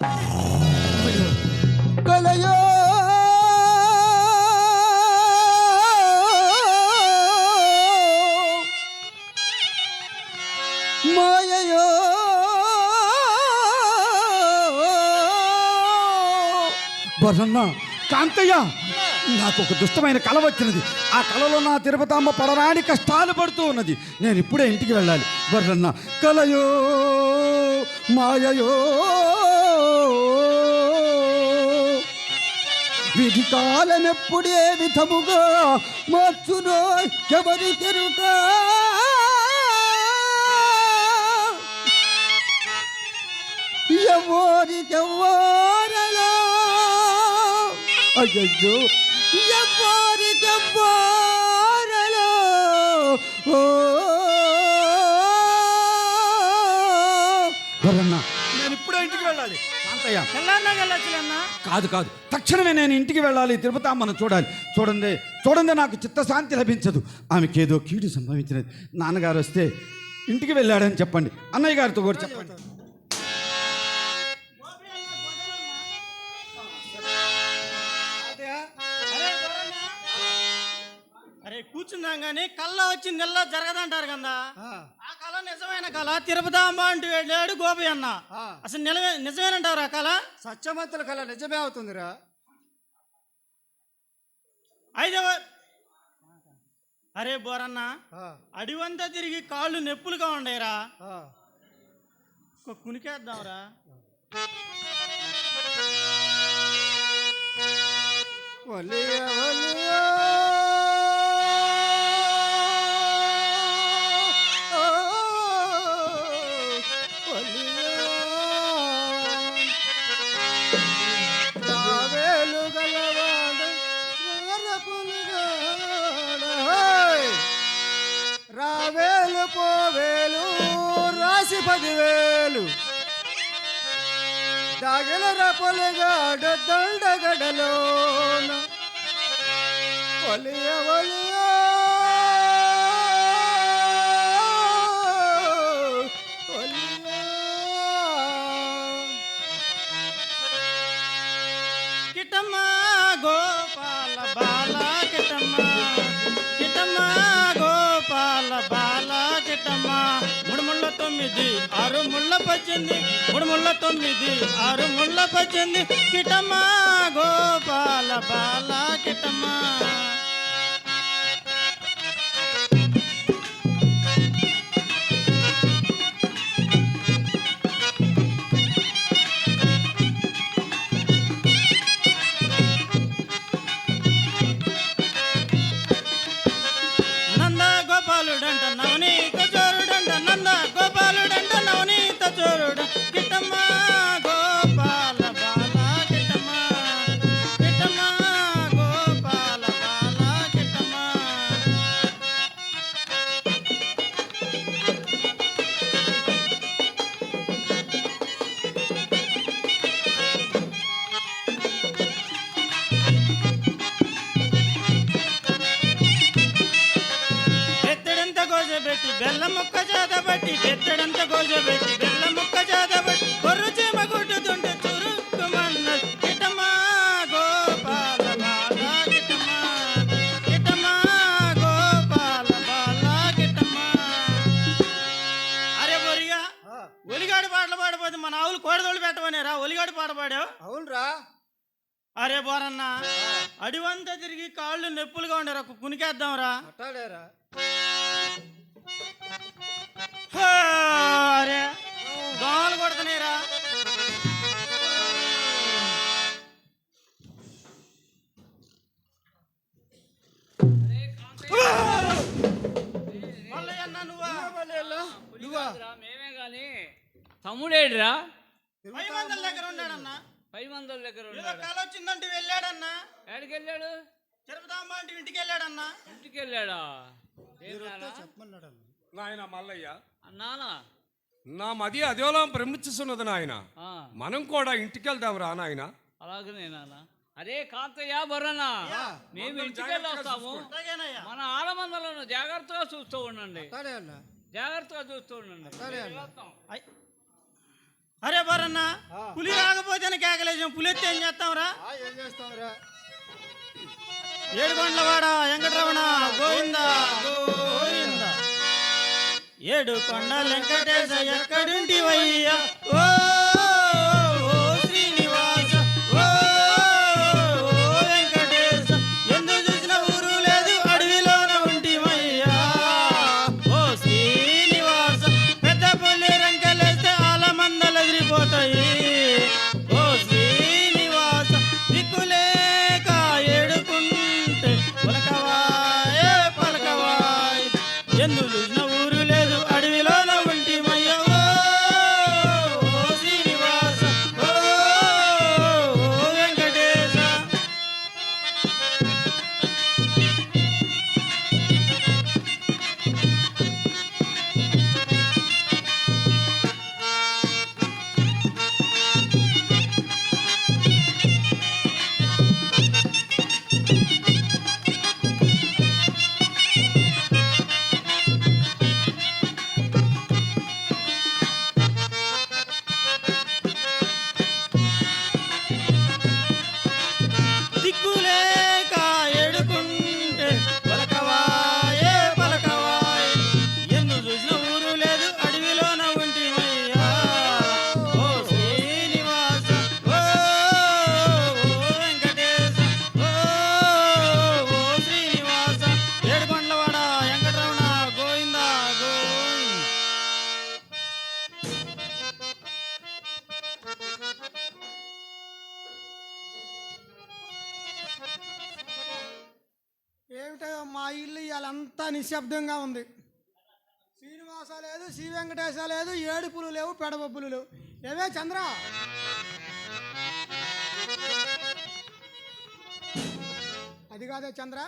కలయో మాయయో బరన్న కాంతయ్య నాకు ఒక దుష్టమైన కళ వచ్చినది. ఆ కళలో నా తిరుపతమ్మ పడరాని కష్టాలు పడుతూ ఉన్నది. నేను ఇప్పుడే ఇంటికి వెళ్ళాలి. బర్రన్న కలయో మాయయో. విధి కాలం ఎప్పుడే విధముగా మార్చునో ఎవరి తెరుక? ఎవరికెవ్వరలా? అయ్యో ఎవరికెవ్వరలా? ఓ! వెళ్ళాలి. కాంతయ్య తెల్లారినా వెళ్ళొచ్చులేన్నా కాదు కాదు. తక్షణమే నేను ఇంటికి వెళ్ళాలి. తిరుపతి అమ్మను చూడాలి. చూడండి చూడండి నాకు చిత్తశాంతి లభించదు. ఆమెకి ఏదో కీడు సంభవించినది. నాన్నగారు వస్తే ఇంటికి వెళ్ళాడని చెప్పండి. అన్నయ్య గారితో కూడా చెప్పండి. అరే దొరన్నా. అరే కూర్చున్నాం కానీ కళ్ళ వచ్చింది ఎల్లా జరగదంటారు కదా. ఆ. కళ నిజమైన కళ. అంటూ వెళ్ళాడు గోపి అన్న. అసలు నిలవే నిజమేనంటారు ఆ కళ? సత్యమంతుల కళ నిజమే అవుతుందిరా. ఐదవ అరే బోరన్న అడివంతా తిరిగి కాళ్ళు నొప్పులుగా ఉండేరా. కునికేద్దాంరా. ఒలియ ఒలియ. పోవేలు రాసి పదివేలు. దాగల రపలుగాడ దండగడలోన పొలియవలియ పెట్టమ్మా మూడు ముళ్ళ తొమ్మిది ఆరు ముళ్ళ పచ్చింది మూడు ముళ్ళ తొమ్మిది ఆరు ముళ్ళ పచ్చింది కిటమ్మ గోపాల బాల కిటమ్మా. బెత్తడంత గోజబెట్టి బెల్లం ముక్క చేతబట్టి కొర్రు చీమ గుడ్డుతుంటే చురుక్కుమన్నది కిటమా గోపాల బాల కిటమా కిటమా గోపాల బాల కిటమా అరే బొరిగా ఆ, ఒలిగాడి పాటలు పాడపోతే మన ఆవులు కోడదోళ్ళు పెట్టమనేరా ఒలిగాడి పాట పాడావు? అవునరా. అరే బోరన్న అడివంతా తిరిగి కాళ్ళు నొప్పులుగా ఉండరు కునికేద్దాంరా. అట్టాడేరా. అరే దోమలు కొడుతున్నాయిరా. మేమే కానీ తమ్ముడేడ్రా పై మందల దగ్గర ఉన్నాడన్న. పై మందల దగ్గర కళ వచ్చిందంటే వెళ్ళాడన్న. ఎక్కడికి వెళ్ళాడు తిరుపతి అమ్మ అంటే ఇంటికి వెళ్ళాడన్న. ఇంటికి వెళ్ళాడా? ఏం నాన్న? చెప్పమన్నాడు నాయన మల్లయ్య నా మది అదేలా భ్రమించుతున్నది నాయన. మనం కూడా ఇంటికి వెళ్దాం రా నాయన. అలాగనే నాన్న? అరే కాంతయ్య బొర్రనా? మేము ఇంటికి వెళ్ళి వస్తాము. అలాగేనయ్యా మన ఆడమందలను జాగ్రత్తగా చూస్తూ ఉండండి. జాగ్రత్తగా చూస్తూ ఉండండి. అరే బరన్న పులి రాకపోతేనే కేకలేసాం. పులి ఎత్తే ఏం చేస్తాంరా ఆ, ఏం చేస్తావురా? ఏడుకొండలవాడ వెంకటరమణ గోవింద గోవింద. ఏడు కొండ వెంకటేశ ఎక్కడుంటివయ్యా ఓ ఓ మా ఇల్లు ఇవాళంతా నిశ్శబ్దంగా ఉంది. శ్రీనివాస లేదు శ్రీ వెంకటేశ లేదు ఏడుపులు లేవు పెడబొబ్బులు లేవు. ఏమే చంద్ర? అది కాదే చంద్ర.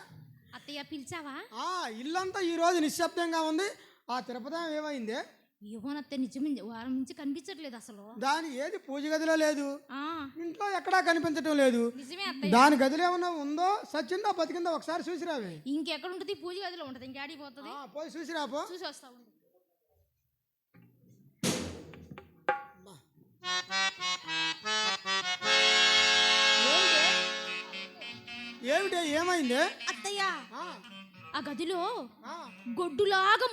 అత్తయ్య పిలిచావా? ఆ ఇల్లంతా ఈ రోజు నిశ్శబ్దంగా ఉంది. ఆ తిరుపతి ఏమైంది? వారం నుంచి కనిపించట్లేదు అసలు. దాని ఏది పూజ గదిలో లేదు. ఆ. ఇంట్లో ఎక్కడా కనిపించటం లేదు. నిజమే అత్తయ్య. దాని గదిలో ఏమన్నా ఉందో సచ్చిందో బతికిందో ఒకసారి చూసిరావే ఇంకెక్కడ ఉంటుంది? పూజ గదిలో ఉంటుంది. ఇంకేడికి పోతుంది? ఆ, పోయి చూసిరాపో చూసి వస్తా ఏమిటి? ఏమైంది? అత్తయ్య. ఆ, గదిలో ఆ. గొడ్డులాగా